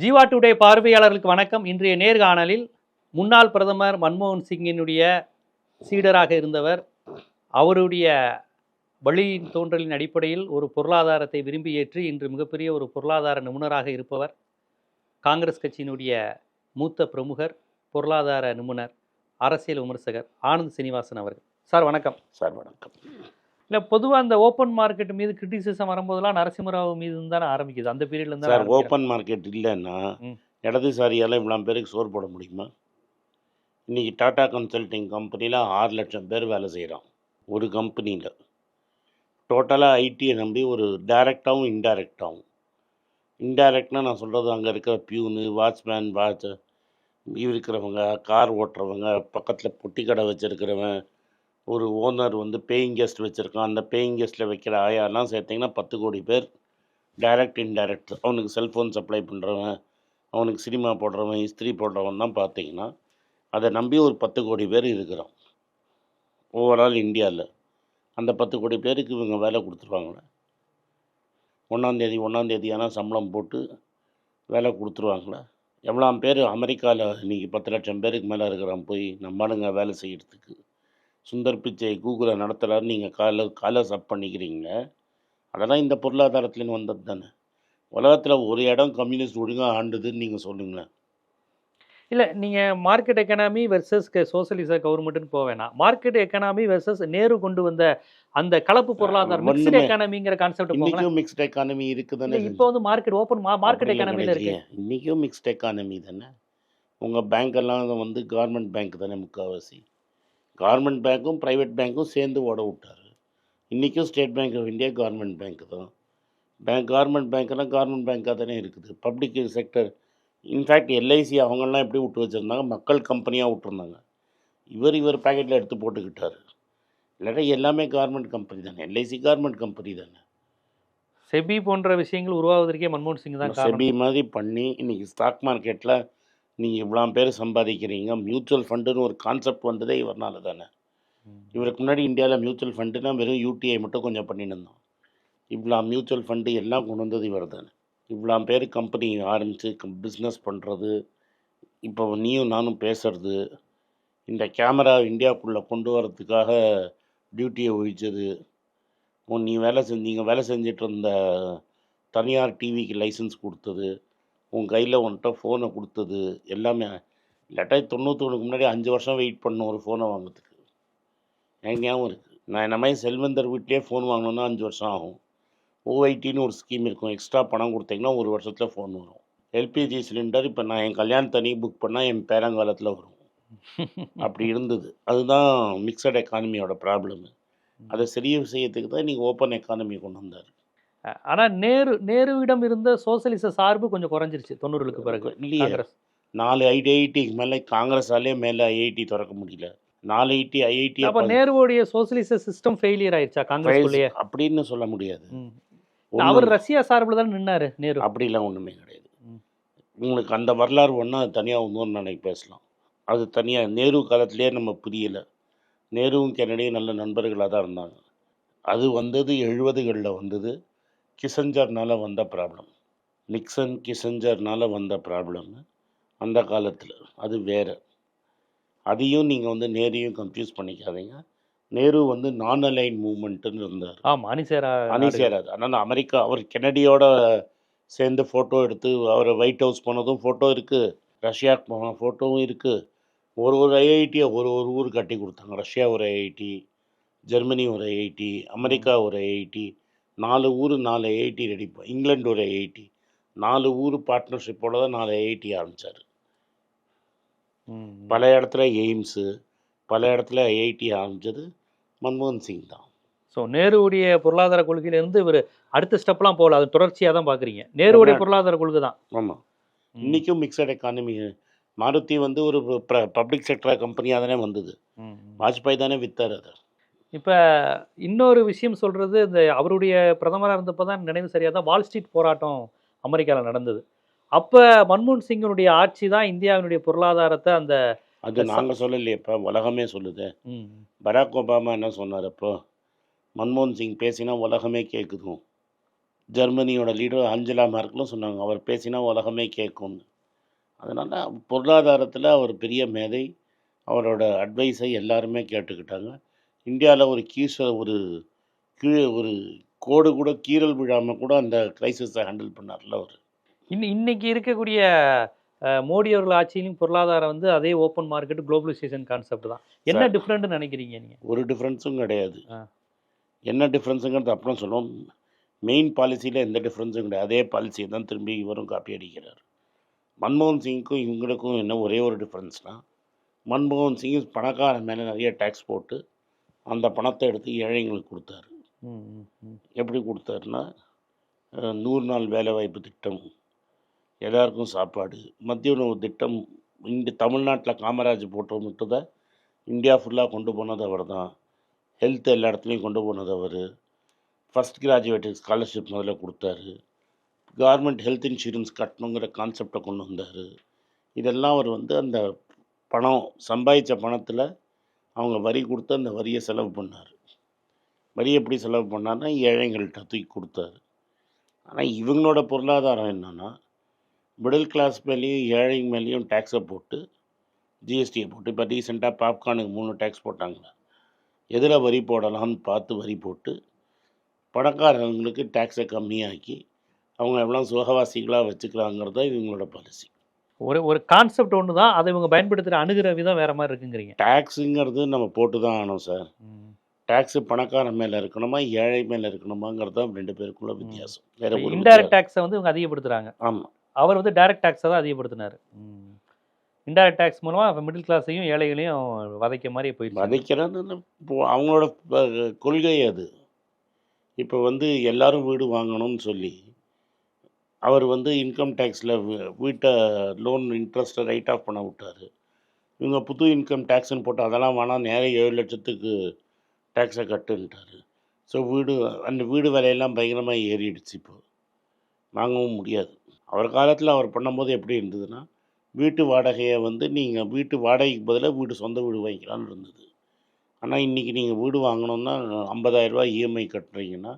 Jeeva today பார்வையாளர்களுக்கு வணக்கம். இன்றைய நேர்காணலில் முன்னாள் பிரதமர் மன்மோகன் சிங்கினுடைய சீடராக இருந்தவர் அவருடைய வழியின் தோன்றலின் அடிப்படையில் ஒரு பொருளாதாரத்தை விரும்பி ஏற்று இன்று மிகப்பெரிய ஒரு பொருளாதார நிபுணராக இருப்பவர் காங்கிரஸ் கட்சியினுடைய மூத்த பிரமுகர் பொருளாதார நிபுணர் அரசியல் விமர்சகர் ஆனந்த் சீனிவாசன் அவர்கள். சார் வணக்கம். சார் வணக்கம். இல்லை பொதுவாக அந்த ஓப்பன் மார்க்கெட் மீது கிரிட்டிசிசம் வரும்போதெல்லாம் நரசிம்மராவ் மீது தானே ஆரம்பிக்குது. அந்த பீரியட்ல இருந்து சார் ஓப்பன் மார்க்கெட் இல்லைன்னா ம். இடதுசாரியால் இவ்வளோ பேருக்கு சோறு போட முடியுமா? இன்றைக்கி டாடா கன்சல்டிங் கம்பெனியில் ஆறு லட்சம் பேர் வேலை செய்கிறான் ஒரு கம்பெனியில் டோட்டலாக ஐடியை நம்பி ஒரு டைரெக்டாகவும் இன்டைரக்டாகவும் இன்டைரக்ட்னா நான் சொல்கிறது அங்கே இருக்கிற பியூனு வாட்ச்மேன் வாட்ச் இருக்கிறவங்க கார் ஓட்டுறவங்க பக்கத்தில் பொட்டி கடை வச்சுருக்கிறவன் ஒரு ஓனர் வந்து பேயிங் கெஸ்ட் வச்சுருக்கான். அந்த பேயிங் கெஸ்ட்டில் வைக்கிற ஆயாலாம் சேர்த்திங்கன்னா பத்து கோடி பேர் டைரக்ட் இன்டைரக்ட் அவனுக்கு செல்ஃபோன் சப்ளை பண்ணுறவன் அவனுக்கு சினிமா போடுறவன் இஸ்திரி போடுறவன் தான் பார்த்தீங்கன்னா அதை நம்பி ஒரு பத்து கோடி பேர் இருக்கிறோம் ஓவரால் இந்தியாவில் அந்த பத்து கோடி பேருக்கு இவங்க வேலை கொடுத்துருவாங்களே. ஒன்றாந்தேதி ஒன்றாந்தேதி ஆனால் சம்பளம் போட்டு வேலை கொடுத்துருவாங்களே. எவ்வளோ பேர் அமெரிக்காவில் இன்றைக்கி பத்து லட்சம் பேருக்கு மேலே இருக்கிறான் போய் நம்மளுங்க வேலை செய்கிறதுக்கு சுந்தர் பிச்சை கூகுளை நடத்துகிறாரு நீங்கள் காலை காலை சப் பண்ணிக்கிறீங்க. அதெல்லாம் இந்த பொருளாதாரத்துலேருந்து வந்தது தானே. உலகத்தில் ஒரு இடம் கம்யூனிஸ்ட் ஒழுங்காக ஆண்டுதுன்னு நீங்கள் சொல்லுங்களேன். இல்லை நீங்கள் மார்க்கெட் எக்கனாமி வெர்சஸ் சோசியலிச கவர்மெண்ட்னு வேணாம். மார்க்கெட் எக்கனாமி வெர்சஸ் நேரு கொண்டு வந்த அந்த கலப்பு பொருளாதாரம் ஒண்ணுமே- எக்கனாமிங்கிற கான்செப்ட் போகலாம். இன்றைக்கும் மிக்ஸ்ட் எக்கானமி இருக்குதானே இப்போ வந்து மார்க்கெட் ஓப்பன் மார்க்கெட் எக்கனாமியில் இருக்கு. இன்றைக்கும் மிக்ஸ்ட் எக்கானமி தானே. உங்கள் பேங்க்கெல்லாம் வந்து கவர்மெண்ட் பேங்க் தானே முக்கால்வாசி கவர்மெண்ட் பேங்க்கும் ப்ரைவேட் பேங்க்கும் சேர்ந்து ஓட விட்டாரு. இன்றைக்கும் state bank of India government bank தான். பேங்க் கவர்மெண்ட் பேங்க்கெல்லாம் கவர்மெண்ட் பேங்காக தானே இருக்குது. பப்ளிக் செக்டர் இன்ஃபேக்ட் எல்ஐசி அவங்கெல்லாம் எப்படி விட்டு வச்சுருந்தாங்க? மக்கள் கம்பெனியாக விட்டுருந்தாங்க. இவர் இவர் பேக்கெட்டில் எடுத்து போட்டுக்கிட்டாரு. இல்லாட்டா எல்லாமே கவர்மெண்ட் கம்பெனி தானே. எல்ஐசி கவர்மெண்ட் கம்பெனி தானே. செபி போன்ற விஷயங்கள் உருவாவதற்கே மன்மோகன் சிங் தான் செபி மாதிரி பண்ணி இன்னைக்கு ஸ்டாக் மார்க்கெட்டில் நீங்கள் இவ்வளோ பேர் சம்பாதிக்கிறீங்க. மியூச்சுவல் ஃபண்டுன்னு ஒரு கான்செப்ட் வந்ததே இவர்னால தானே. இவருக்கு முன்னாடி இந்தியாவில் மியூச்சுவல் ஃபண்டுனா வெறும் யூடிஐ மட்டும் கொஞ்சம் பண்ணிட்டு இருந்தோம் இவ்வளோ மியூச்சுவல் ஃபண்டு எல்லாம் கொண்டு வந்தது இவர் தானே. இவ்வளோ பேர் கம்பெனி ஆரம்பித்து பிஸ்னஸ் பண்ணுறது இப்போ நீயும் நானும் பேசுறது. இந்த கேமரா இந்தியாவுக்குள்ளே கொண்டு வரதுக்காக டியூட்டியை ஒழிச்சது. நீ வேலை செஞ்சு நீங்கள் வேலை செஞ்சுட்டு இருந்த தனியார் டிவிக்கு லைசன்ஸ் கொடுத்தது. உன் கையில் உன்கிட்ட ஃபோனை கொடுத்தது எல்லாமே. இல்லாட்டா தொண்ணூத்தொன்னுக்கு முன்னாடி அஞ்சு வருஷம் வெயிட் பண்ண ஒரு ஃபோனை வாங்குறதுக்கு. எனக்கு ஞாபகம் இருக்குது நான் என்ன மாதிரி செல்வந்தர் வீட்லேயே ஃபோன் வாங்கணுன்னா அஞ்சு வருஷம் ஆகும். ஓஐடின்னு ஒரு ஸ்கீம் இருக்கும். எக்ஸ்ட்ரா பணம் கொடுத்தீங்கன்னா ஒரு வருஷத்தில் ஃபோன் வரும். எல்பிஜி சிலிண்டர் இப்போ நான் என் கல்யாணத்தனி புக் பண்ணால் என் பேரங்காலத்தில் வரும். அப்படி இருந்தது. அதுதான் மிக்சட் எக்கானமியோட ப்ராப்ளம் அதை சரி செய்யறதுக்கு தான் நீங்கள் ஓப்பன் எக்கானமி கொண்டு வந்தார். ஆனா நேரு நேருவிடம் இருந்த சோசியலிச சார்பு கொஞ்சம் குறைஞ்சிருச்சு தொண்ணூறுகளுக்கு பிறகு. காங்கிரஸ். நாலு ஐஐடிக்கு மேலே காங்கிரஸாலே மேலே ஐஐடி திறக்க முடியல. நாலு ஐடி ஐஐடி அப்ப நேருவோடைய சோசியலிச சிஸ்டம் ஃபெயிலியர் ஆயிடுச்சா காங்கிரஸ் அப்படின்னு சொல்ல முடியாது. அவர் ரஷ்யா சார்பில் தான் நின்னாரு நேரு. அப்படிலாம் ஒன்றுமே கிடையாது. உங்களுக்கு அந்த வரலாறு ஒன்றா அது தனியாக இன்னொரு நாளைக்கு பேசலாம். அது தனியாக நேரு காலத்திலே நம்ம புரியலை. நேருவும் கென்னடியும் நல்ல நண்பர்களாக தான் இருந்தாங்க. அது வந்தது எழுபதுகளில் வந்தது. கிசஞ்சர்னால வந்த ப்ராப்ளம் நிக்சன் கிசஞ்சர்னால வந்த ப்ராப்ளம் அந்த காலத்தில் அது வேறு. அதையும் நீங்கள் வந்து நேரையும் கன்ஃபியூஸ் பண்ணிக்காதீங்க. நேரு வந்து நான் அலைன் மூமெண்ட்டுன்னு இருந்தார். ஆமா அணிசேரா அணி சேராது. அதனால் அமெரிக்கா அவர் கெனடியோட சேர்ந்து ஃபோட்டோ எடுத்து அவர் ஒயிட் ஹவுஸ் போனதும் ஃபோட்டோ இருக்குது ரஷ்யாவுக்கு போன ஃபோட்டோவும் இருக்குது ஒரு ஒரு ஐஐடியை ஒரு ஒரு ஊர் கட்டி கொடுத்தாங்க. ரஷ்யா ஒரு ஐஐடி ஜெர்மனி ஒரு ஐஐடி அமெரிக்கா ஒரு ஐஐடி நாலு ஊர் நாலு ஐஐடி ரெடி இங்கிலாந்து ஒரு ஐஐடி நாலு ஊர் பார்ட்னர்ஷிப்போட தான் நாலு ஐஐடி ஆரம்பித்தார். பல இடத்துல எய்ம்ஸு பல இடத்துல ஐஐடி ஆரம்பித்தது மன்மோகன் சிங் தான். ஸோ நேருவுடைய பொருளாதார கொள்கையில இருந்து இவர் அடுத்த ஸ்டெப்லாம் போகல. அது தொடர்ச்சியாக தான் பார்க்குறீங்க நேருவுடைய அதான். பொருளாதார கொள்கை தான். ஆமாம் இன்றைக்கும் மிக்சட் எக்கானமி மாருதி வந்து ஒரு பப்ளிக் செக்டர் கம்பெனியாக தானே வந்தது. வாஜ்பாய் தானே வித்தார் அதை. இப்போ இன்னொரு விஷயம் சொல்றது இந்த அவருடைய பிரதமராக இருந்தப்போ தான் நினைவு சரியாக தான் வால் ஸ்ட்ரீட் போராட்டம் அமெரிக்காவில் நடந்தது. அப்போ மன்மோகன் சிங்கினுடைய ஆட்சி தான் இந்தியாவினுடைய பொருளாதாரத்தை அந்த அது நாங்கள் சொல்லலையேப்பா உலகமே சொல்லுது. பராக் ஒபாமா என்ன சொன்னார் அப்போ? மன்மோகன் சிங் பேசினா உலகமே கேட்குதும் ஜெர்மனியோட லீடர் அஞ்சலா மேர்க்கலும் சொன்னாங்க அவர் பேசினா உலகமே கேட்கும்னு அதனால் பொருளாதாரத்தில் அவர் பெரிய மேதை. அவரோட அட்வைஸை எல்லாருமே கேட்டுக்கிட்டாங்க. இந்தியாவில் ஒரு கீச ஒரு கீழே ஒரு கோடு கூட கீறல் விழாமல் கூட அந்த கிரைசிஸை ஹேண்டில் பண்ணார்ல அவர். இன்னி இன்னைக்கு இருக்கக்கூடிய மோடி அவர்கள் ஆட்சியிலும் பொருளாதாரம் வந்து அதே ஓப்பன் மார்க்கெட் குளோபலைசேஷன் கான்செப்ட் தான். என்ன. டிஃப்ரெண்ட்னு நினைக்கிறீங்க நீங்க? ஒரு டிஃப்ரென்ஸும் கிடையாது. என்ன டிஃப்ரென்ஸுங்கிறது அப்புறம் சொல்லுவோம். மெயின் பாலிசியில் எந்த டிஃப்ரென்ஸும் கிடையாது. அதே பாலிசியை தான் திரும்பி இவரும் காப்பி அடிக்கிறார். மன்மோகன் சிங்க்கும் இவங்களுக்கும் என்ன ஒரே ஒரு டிஃப்ரென்ஸ்னால் மன்மோகன் சிங் பணக்காரன் மேலே நிறைய டேக்ஸ் போட்டு அந்த பணத்தை எடுத்து ஏழைங்களுக்கு கொடுத்தாரு. எப்படி கொடுத்தாருன்னா நூறு நாள் வேலைவாய்ப்பு திட்டம் எல்லாருக்கும் சாப்பாடு மத்திய உணவு திட்டம் இங்கே தமிழ்நாட்டில் காமராஜ் போட்டு மட்டும் தான் இந்தியா ஃபுல்லாக கொண்டு போனது அவர் தான். ஹெல்த் எல்லா இடத்துலையும் கொண்டு போனது அவர். ஃபஸ்ட் கிராஜுவேட்டுக்கு ஸ்காலர்ஷிப் முதல்ல கொடுத்தாரு. கவர்மெண்ட் ஹெல்த் இன்சூரன்ஸ் கட்டணுங்கிற கான்செப்டை கொண்டு வந்தார். இதெல்லாம் அவர் வந்து அந்த பணம் சம்பாதிச்ச பணத்தில் அவங்க வரி கொடுத்து அந்த வரியை செலவு பண்ணார். வரி எப்படி செலவு பண்ணார்னா ஏழைங்கள்ட்ட தூக்கி கொடுத்தாரு. ஆனால் இவங்களோட பொருளாதாரம் என்னென்னா மிடில் கிளாஸ் மேலேயும் ஏழைங்க மேலேயும் டேக்ஸை போட்டு ஜிஎஸ்டியை போட்டு இப்போ ரீசெண்டாக பாப்கார்னுக்கு மூணு டேக்ஸ் போட்டாங்களே எதில் வரி போடலாம்னு பார்த்து வரி போட்டு பணக்காரங்களுக்கு டேக்ஸை கம்மியாக்கி அவங்க எவ்வளோ சுகவாசிகளாக வச்சுக்கலாங்கிறது தான் இவங்களோட பாலிசி ஒரு ஒரு கான்செப்ட் ஒன்று தான் அதை இவங்க பயன்படுத்துகிற அணுகிற விதம் வேற மாதிரி இருக்குங்கிறீங்க. டேக்ஸுங்கிறது நம்ம போட்டு தான் ஆகணும் சார் டேக்ஸு பணக்காரன் மேலே இருக்கணுமா ஏழை மேலே இருக்கணுமாங்கிறது தான் ரெண்டு பேருக்குள்ள வித்தியாசம். வேற இன்டைரக்ட் டேக்ஸை வந்து இவங்க அதிகப்படுத்துறாங்க. ஆமாம் அவர் வந்து டைரக்ட் டேக்ஸை தான் அதிகப்படுத்தினார். இன்டைரக்ட் டேக்ஸ் மூலமாக மிடில் கிளாஸையும் ஏழைகளையும் வதைக்க மாதிரி போயிடுச்சு. வதைக்கிறது அவங்களோட கொள்கை அது. இப்போ வந்து எல்லாரும் வீடு வாங்கணும்னு சொல்லி அவர் வந்து இன்கம் டேக்ஸில் வீட்டை லோன் இன்ட்ரெஸ்ட்டை ரைட் ஆஃப் பண்ண விட்டார். இவங்க புது இன்கம் டேக்ஸ்னு போட்டு அதெல்லாம் வேணால் நேரம் ஏழு லட்சத்துக்கு டேக்ஸை கட்டுன்ட்டார். ஸோ வீடு அந்த வீடு விலையெல்லாம் பயங்கரமாக ஏறிடுச்சு இப்போ. வாங்கவும் முடியாது. அவர் காலத்தில் அவர் பண்ணும்போது எப்படி இருந்ததுன்னா வீட்டு வாடகையை வந்து நீங்கள் வீட்டு வாடகைக்கு பதிலாக வீடு சொந்த வீடு வாங்கிக்கலாம்னு இருந்தது. ஆனால் இன்றைக்கி நீங்கள் வீடு வாங்கணுன்னா ஐம்பதாயிரரூபா இஎம்ஐ கட்டுறீங்கன்னா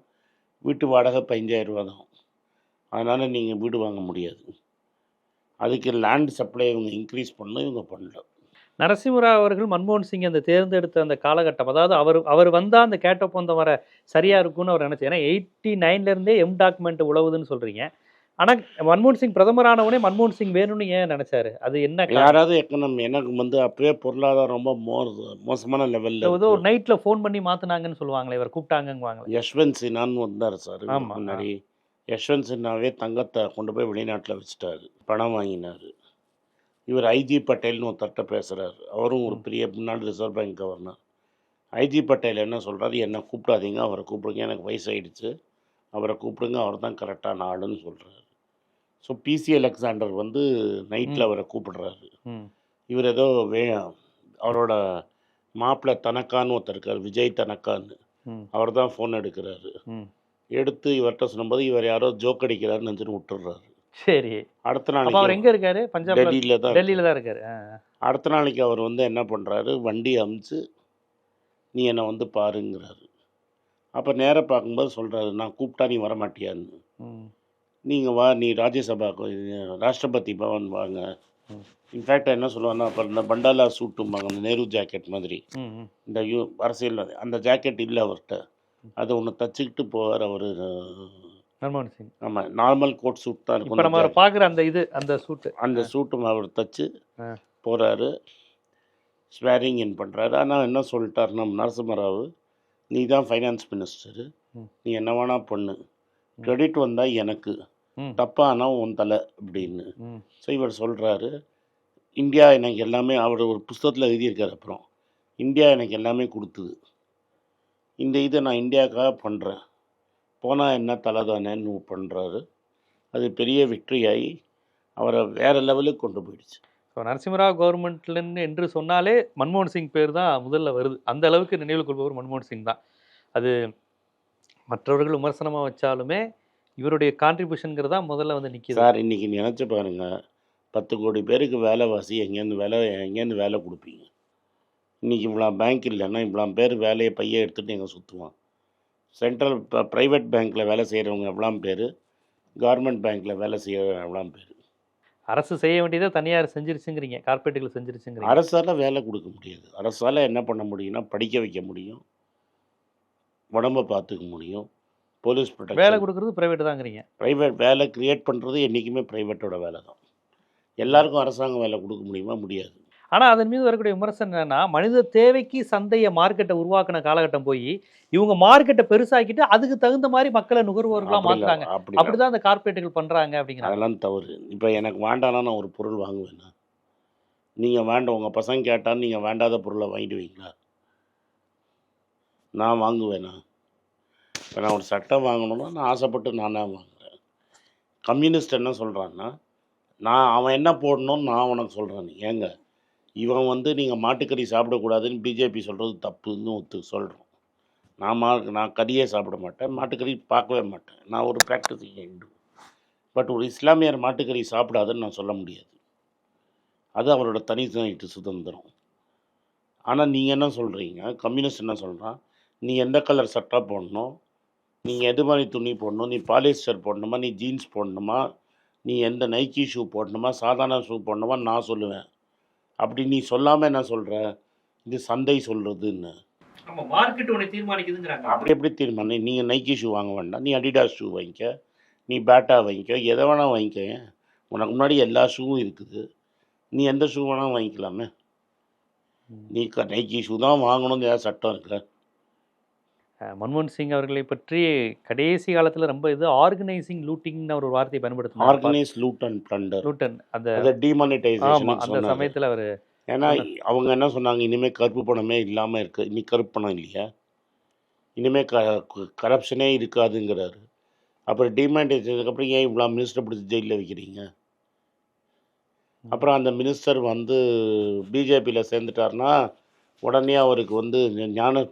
வீட்டு வாடகை பதினஞ்சாயிரரூபா தான். அதனால் நீங்கள் வீடு வாங்க முடியாது. அதுக்கு லேண்ட் சப்ளை இவங்க இன்க்ரீஸ் பண்ணணும் இவங்க பண்ணல. நரசிம்மராவ் அவர்கள் மன்மோகன் சிங் அந்த தேர்ந்தெடுத்த அந்த காலகட்டம் அதாவது அவர் அவர் வந்தால் அந்த கேட்ட ஒப்பந்தம் வர சரியா இருக்கும்னு அவர் நினைச்சார். ஏன்னா எயிட்டி நைன்லேருந்தே எம் டாக்குமெண்ட் உழவுதுன்னு சொல்றீங்க. ஆனால் மன்மோகன் சிங் பிரதமரானவனே மன்மோகன் சிங் வேணும்னு ஏன் நினைச்சாரு? அது என்ன? யாராவது எக்கனம் எனக்கு வந்து அப்போவே பொருளாதாரம் ரொம்ப மோசமான ஏதோ லெவலில் ஒரு நைட்ல ஃபோன் பண்ணி மாத்துனாங்கன்னு சொல்லுவாங்களே இவர் கூப்பிட்டாங்கங்குவாங்களே. யஷ்வந்த் சின்ஹான்னு வந்தார் சார் முன்னாடி. யஷ்வந்த் சின்ஹாவே தங்கத்தை கொண்டு போய் வெளிநாட்டில் வச்சுட்டாரு. பணம் வாங்கினார். இவர் ஐஜி பட்டேல்னு ஒருத்தர்கிட்ட பேசுகிறாரு அவரும் ஒரு. பெரிய முன்னாள் reserve bank governor. IG Patel என்ன சொல்கிறாரு என்னை கூப்பிடாதீங்க. அவரை கூப்பிடுங்க. எனக்கு வயசாயிடுச்சு. அவரை கூப்பிடுங்க. அவர் தான் கரெக்டான ஆளுன்னு சொல்கிறாரு ஸோ பிசி அலெக்சாண்டர் வந்து நைட்டில். அவரை கூப்பிடுறாரு. இவர் ஏதோ வே அவரோட மாப்பிள்ளை தனக்கான்னு ஒருத்தர் இருக்கார். விஜய் தனக்கான்னு. அவர் தான் ஃபோன் எடுக்கிறாரு. எடுத்து இவர்கிட்ட சொல்லும்போது இவர் யாரோ ஜோக் அடிக்கிறாருன்னு நினச்சிட்டு விட்டுடுறாரு. சரி. அடுத்த அப்ப அவர் நாளைக்கு எங்க இருக்காரு? பஞ்சாப்ல டெல்லியில் தான் டெல்லியில தான் இருக்காரு. அடுத்த நாளைக்கு அவர் வந்து என்ன பண்ணுறாரு வண்டி அமுச்சு நீ என்னை வந்து பாருங்கிறாரு. அப்போ நேராக பார்க்கும்போது சொல்கிறாரு நான் கூப்பிட்டா நீ வர மாட்டியான்னு ம். நீங்கள் வா நீ ராஜ்யசபாக்கு இது ராஷ்டிரபதி பவன் வாங்க. இன்ஃபேக்ட் என்ன சொல்லுவாங்கன்னா அப்போ இந்த பண்டாலா சூட்டும்பாங்க அந்த நேரு ஜாக்கெட் மாதிரி. இந்த யூ அரசியல் அந்த ஜாக்கெட் இல்லை அவர்கிட்ட அதை ஒன்று தச்சுக்கிட்டு போவார் அவர் மன்மோகன் சிங். ஆமாம் நார்மல் கோட் சூட் தான் இருக்கும் நம்ம பாக்குற அந்த இது அந்த சூட்டு அந்த சூட்டும் அவர் தச்சு. போகிறாரு ஸ்வேரிங் இன் பண்ணுறாரு ஆனால் என்ன சொல்லிட்டார் நம்ம நரசிம்மராவ் நீ தான் ஃபைனான்ஸ் மினிஸ்டரு. நீ என்ன வேணா பண்ணு. கிரெடிட் வந்தால் எனக்கு. தப்பானா உன் தலை அப்படின்னு. ஸோ இவர் சொல்கிறாரு இந்தியா எனக்கு எல்லாமே அவர் ஒரு புஸ்தகத்தில் எழுதியிருக்காரு அப்புறம். இந்தியா எனக்கு எல்லாமே கொடுத்தது. இந்த இதை நான் இந்தியாவுக்காக பண்ணுறேன் போனால் என்ன தலை தானேன்னு பண்ணுறாரு அது பெரிய ஆகி அவரை வேறு லெவலுக்கு கொண்டு போயிடுச்சு. ஸோ நரசிம்மராவ் கவர்மெண்ட்லன்னு என்று சொன்னாலே மன்மோகன் சிங் பேர் தான் முதல்ல வருது. அந்த அளவுக்கு நினைவில் கொள்பவர் மன்மோகன் சிங் தான். அது மற்றவர்கள் விமர்சனமாக வச்சாலுமே இவருடைய கான்ட்ரிபியூஷனுங்கிறது தான் முதல்ல வந்து நிற்கிது சார் இன்றைக்கி நினச்சி பாருங்க. பத்து கோடி பேருக்கு வேலைவாசி எங்கேருந்து வேலை எங்கேருந்து வேலை கொடுப்பீங்க? இன்றைக்கி இவ்வளோ பேங்க் இல்லைன்னா இவ்வளோ பேர் வேலையை பைய எடுத்துகிட்டு எங்கே சுற்றுவான் சென்ட்ரல் ப்ரைவேட் பேங்க்கில் வேலை செய்கிறவங்க எவ்வளோ பேர்? கவர்மெண்ட் பேங்க்கில் வேலை செய்கிற எவ்வளோ பேர்? அரசு செய்ய வேண்டியதை தனியார் செஞ்சிருச்சுங்கிறீங்க கார்பரேட்டுகள் செஞ்சிருச்சுங்கிறீங்க. அரசால் வேலை கொடுக்க முடியாது. அரசால் என்ன பண்ண முடியும்னா படிக்க வைக்க முடியும். உடம்ப பார்த்துக்க முடியும். போலீஸ் வேலை ப்ரொடெக்ஷன் கொடுக்கறது பிரைவேட் தாங்கிறீங்க. ப்ரைவேட் வேலை கிரியேட் பண்ணுறது என்றைக்குமே ப்ரைவேட்டோட வேலை தான் எல்லாருக்கும் அரசாங்கம் வேலை கொடுக்க முடியுமா? முடியாது. ஆனா அதன் மீது வரக்கூடிய விமர்சனம் என்னன்னா மனித தேவைக்கு சந்தையை மார்க்கெட்டை உருவாக்குன காலகட்டம் போய் இவங்க மார்க்கெட்டை பெருசாக்கிட்டு அதுக்கு தகுந்த மாதிரி மக்களை நுகர்வோர்களா அப்படி இல்ல, மாத்துறாங்க அப்படி. அப்படிதான் அந்த கார்பரேட்டுகள் பண்றாங்க அப்படிங்கிறாங்க. அதெல்லாம் தவறு. இப்போ எனக்கு வேண்டானா நான் ஒரு பொருள் வாங்குவேன்னா நீங்கள் வேண்டாம் உங்கள் பசங்க கேட்டால் நீங்கள் வேண்டாத பொருளை வாங்கிடுவீங்களா நான் வாங்குவேனா? இப்போ நான் ஒரு சட்டை வாங்கணும்னா நான் ஆசைப்பட்டு நான் தான் வாங்குறேன். கம்யூனிஸ்ட் என்ன சொல்கிறான்னா நான் அவன் என்ன போடணும்னு நான் உனக்கு சொல்கிறேன் ஏங்க? இவன் வந்து நீங்கள் மாட்டுக்கறி சாப்பிடக்கூடாதுன்னு பிஜேபி சொல்கிறது தப்புன்னு ஒத்து சொல்கிறோம் நான் மா நான் கறியே சாப்பிட மாட்டேன் மாட்டுக்கறி பார்க்கவே மாட்டேன். நான் ஒரு ப்ராக்டிஸ் ஹிண்டு பட் ஒரு இஸ்லாமியர் மாட்டுக்கறி சாப்பிடாதுன்னு நான் சொல்ல முடியாது. அது அவரோட தனி சுதந்திரம். ஆனால் நீங்கள் என்ன சொல்கிறீங்க கம்யூனிஸ்ட் என்ன சொல்கிறான் நீ எந்த கலர் சட்டை போடணும்? நீங்கள் எது மாதிரி துணி போடணும்? நீ பாலிஸ்டர் போடணுமா? நீ ஜீன்ஸ் போடணுமா? நீ எந்த நைக்கி ஷூ போடணுமா? சாதாரண ஷூ போடணுமா? நான் சொல்லுவேன். அப்படி நீ சொல்லாமல் என்ன சொல்கிற இது சந்தை சொல்கிறதுன்னு நம்ம மார்க்கெட் உன்னை தீர்மானிக்குதுங்கிறாங்க. அப்படி எப்படி தீர்மானம் நீங்கள் நைக்கி ஷூ வாங்க வேண்டாம். நீ அடிடாஸ் ஷூ வாங்கிக்க நீ பேட்டா வாங்கிக்க எதை வேணால் வாங்கிக்க உனக்கு முன்னாடி எல்லா ஷூவும் இருக்குது. நீ எந்த ஷூ வேணால் வாங்கிக்கலாமே. நீ க நைக்கி ஷூ தான் வாங்கணும்னு ஏதாவது சட்டம் இருக்குல்ல? அஹ் மன்மோகன் சிங் அவர்களை பற்றி கடைசி காலத்துல ரொம்ப இது ஆர்கனைசிங் லூட்டிங்னு ஒரு வார்த்தையை பயன்படுத்தினார் ஆர்கனைஸ் லூட் அண்ட் பிளண்டர் லூட்டன் அந்த டிமானிட்டைசேஷன் அந்த சமயத்துல அவர் ஏன்னா அவங்க என்ன சொன்னாங்க? இனிமேல் கருப்பு பணமே இல்லாமல் இருக்கு. இன்னைக்கு கருப்பு பணம் இல்லையா? இனிமேல் க கரப்ஷனே இருக்காதுங்கிறாரு. அப்புறம் டிமானிட்டைசேஷனுக்கு ஏன் இவ்வளோ மினிஸ்டர் பிடிச்சி ஜெயிலில் வைக்கிறீங்க? அப்புறம் அந்த மினிஸ்டர் வந்து பிஜேபியில் சேர்ந்துட்டாருன்னா உடனே அவருக்கு வந்து ஞான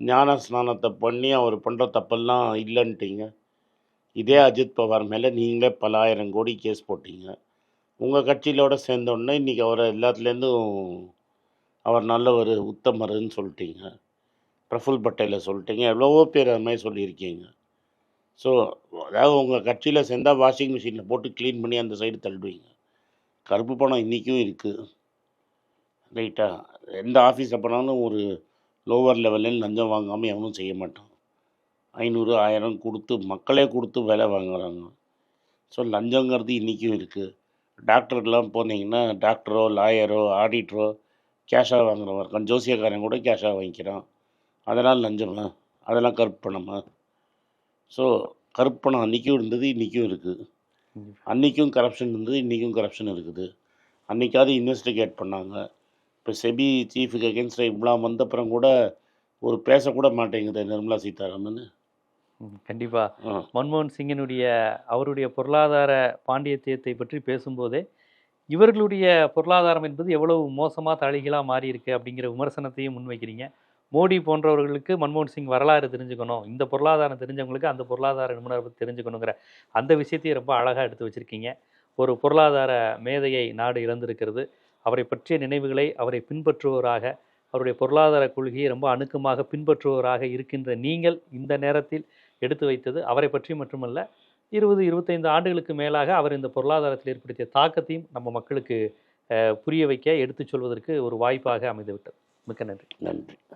ஞான ஸ்நானத்தை பண்ணி அவர் பண்ணுற தப்பெல்லாம் இல்லைன்ட்டீங்க. இதே அஜித் பவார் மேலே நீங்களே பல ஆயிரம் கோடி கேஸ் போட்டீங்க. உங்கள் கட்சியிலோட சேர்ந்தோடனே இன்றைக்கி அவரை எல்லாத்துலேருந்தும் அவர் நல்ல ஒரு உத்தமருன்னு சொல்லிட்டீங்க. பிரஃபுல் பட்டேலை சொல்லிட்டீங்க. எவ்வளவோ பேர் அது மாதிரி சொல்லியிருக்கீங்க. ஸோ அதாவது உங்கள் கட்சியில் சேர்ந்தால் வாஷிங் மிஷினில் போட்டு க்ளீன் பண்ணி அந்த சைடு தள்ளுவீங்க. கருப்பு பணம் இன்றைக்கும் இருக்குது ரைட்டாக எந்த ஆஃபீஸில் போனாலும் ஒரு லோவர் லெவலில் லஞ்சம் வாங்காமல் எவனும் செய்ய மாட்டான். ஐநூறு ஆயிரம் கொடுத்து மக்களே கொடுத்து வேலை வாங்குறாங்க. ஸோ லஞ்சங்கிறது இன்றைக்கும் இருக்குது டாக்டர்லாம் போனீங்கன்னா டாக்டரோ லாயரோ ஆடிட்டரோ கேஷாக வாங்குறவன் இருக்கான் ஜோசியக்காரன் கூட கேஷாக வாங்கிக்கிறான். அதெல்லாம் லஞ்சமா அதெல்லாம் கருப்பு பணமா ஸோ கருப்பு பணம் அன்றைக்கும் இருந்தது இன்றைக்கும் இருக்குது அன்றைக்கும் கரப்ஷன் இருந்தது இன்றைக்கும் கரப்ஷன் இருக்குது. அன்றைக்காவது இன்வெஸ்டிகேட் பண்ணாங்க. இப்போ செபி சீஃபுக்கு அகேன்ஸ்டாக இவ்வளோ வந்தப்புறம் கூட ஒரு பேசக்கூட மாட்டேங்குது நிர்மலா சீதாராமன் ம், கண்டிப்பா. ஆ. மன்மோகன் சிங்கினுடைய அவருடைய பொருளாதார பாண்டியத்தியத்தை பற்றி பேசும்போதே இவர்களுடைய பொருளாதாரம் என்பது எவ்வளவு மோசமாக தலைகீழாக மாறி இருக்கு அப்படிங்கிற விமர்சனத்தையும் முன்வைக்கிறீங்க. மோடி போன்றவர்களுக்கு மன்மோகன் சிங் வரலாறு தெரிஞ்சுக்கணும். இந்த பொருளாதாரம் தெரிஞ்சவங்களுக்கு அந்த பொருளாதார நிபுணர் தெரிஞ்சுக்கணுங்கிற அந்த விஷயத்தையும் ரொம்ப அழகாக எடுத்து வச்சிருக்கீங்க. ஒரு பொருளாதார மேதையை நாடு இழந்திருக்கிறது. அவரை பற்றிய நினைவுகளை அவரை பின்பற்றுவோராக அவருடைய பொருளாதார கொள்கையை ரொம்ப அணுக்கமாக பின்பற்றுவோராக இருக்கின்ற நீங்கள் இந்த நேரத்தில் எடுத்து வைத்தது அவரை பற்றி மட்டுமல்ல இருபது இருபத்தைந்து ஆண்டுகளுக்கு மேலாக அவர் இந்த பொருளாதாரத்தில் ஏற்படுத்திய தாக்கத்தையும் நம்ம மக்களுக்கு புரிய வைக்க எடுத்துச் சொல்வதற்கு ஒரு வாய்ப்பாக அமைந்துவிட்டது. மிக்க நன்றி. நன்றி.